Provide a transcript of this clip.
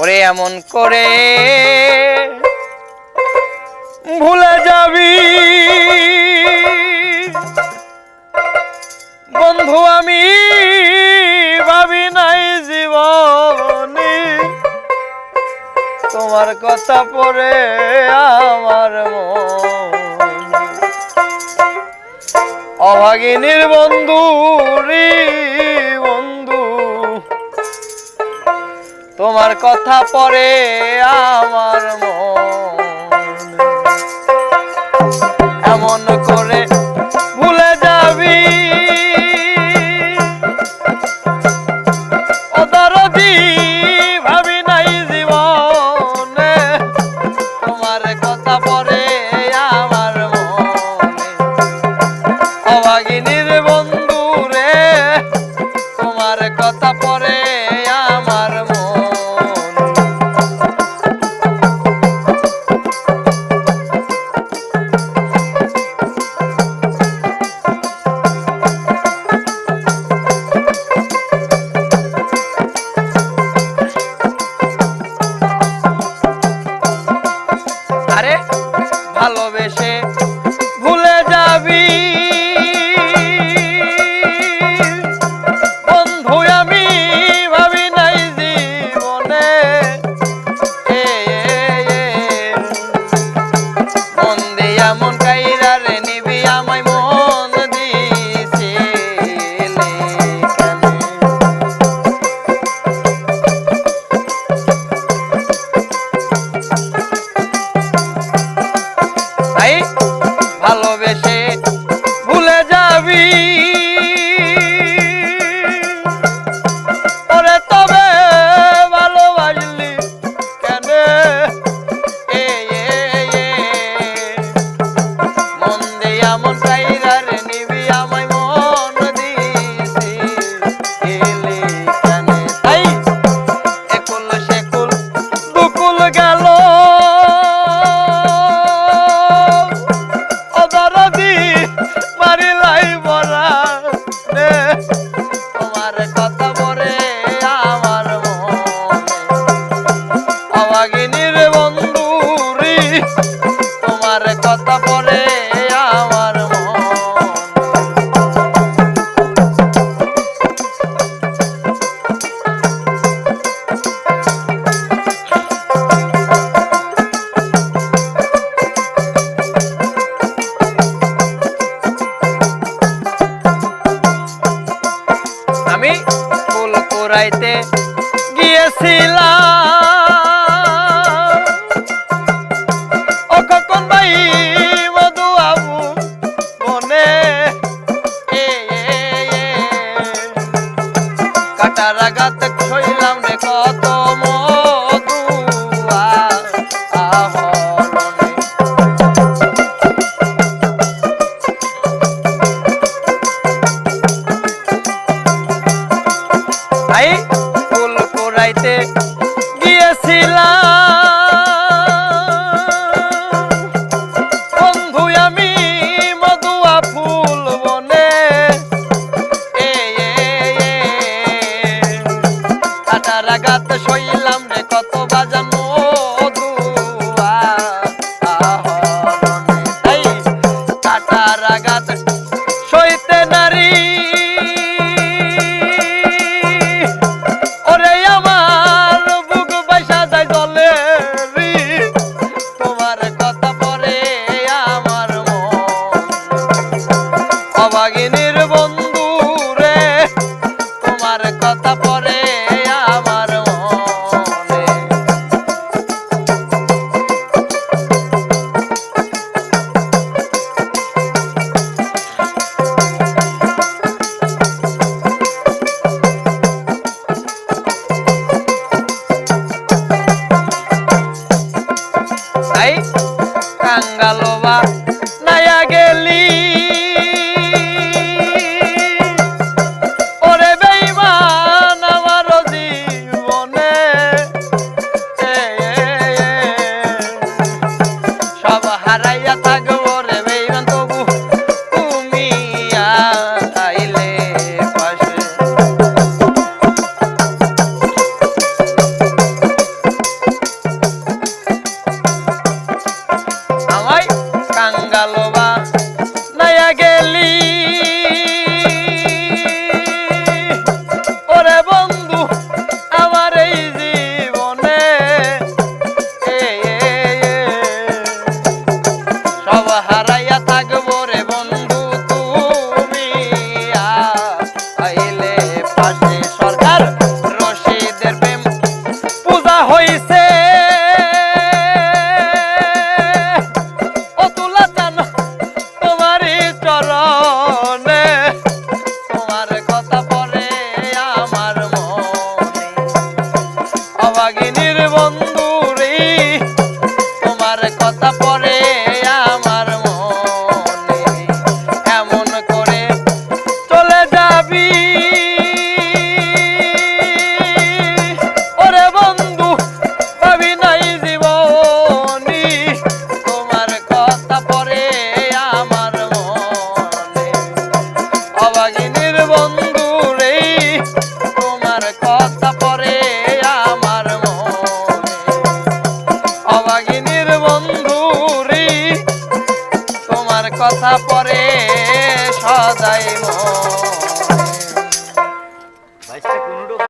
ওরে এমন করে ভুলে যাবি। বন্ধু, আমি ভাবি নাই জীবনে তোমার কথা পরে আমার মন। অভাগিনীর বন্ধু রে বন্ধু। তোমার কথা পরে আমার মন। এমন করে তোমার কথা পরে আমার আমি ফুল কুড়াইতে গিয়েছিলাম। তারা কথা পরে সদাই মন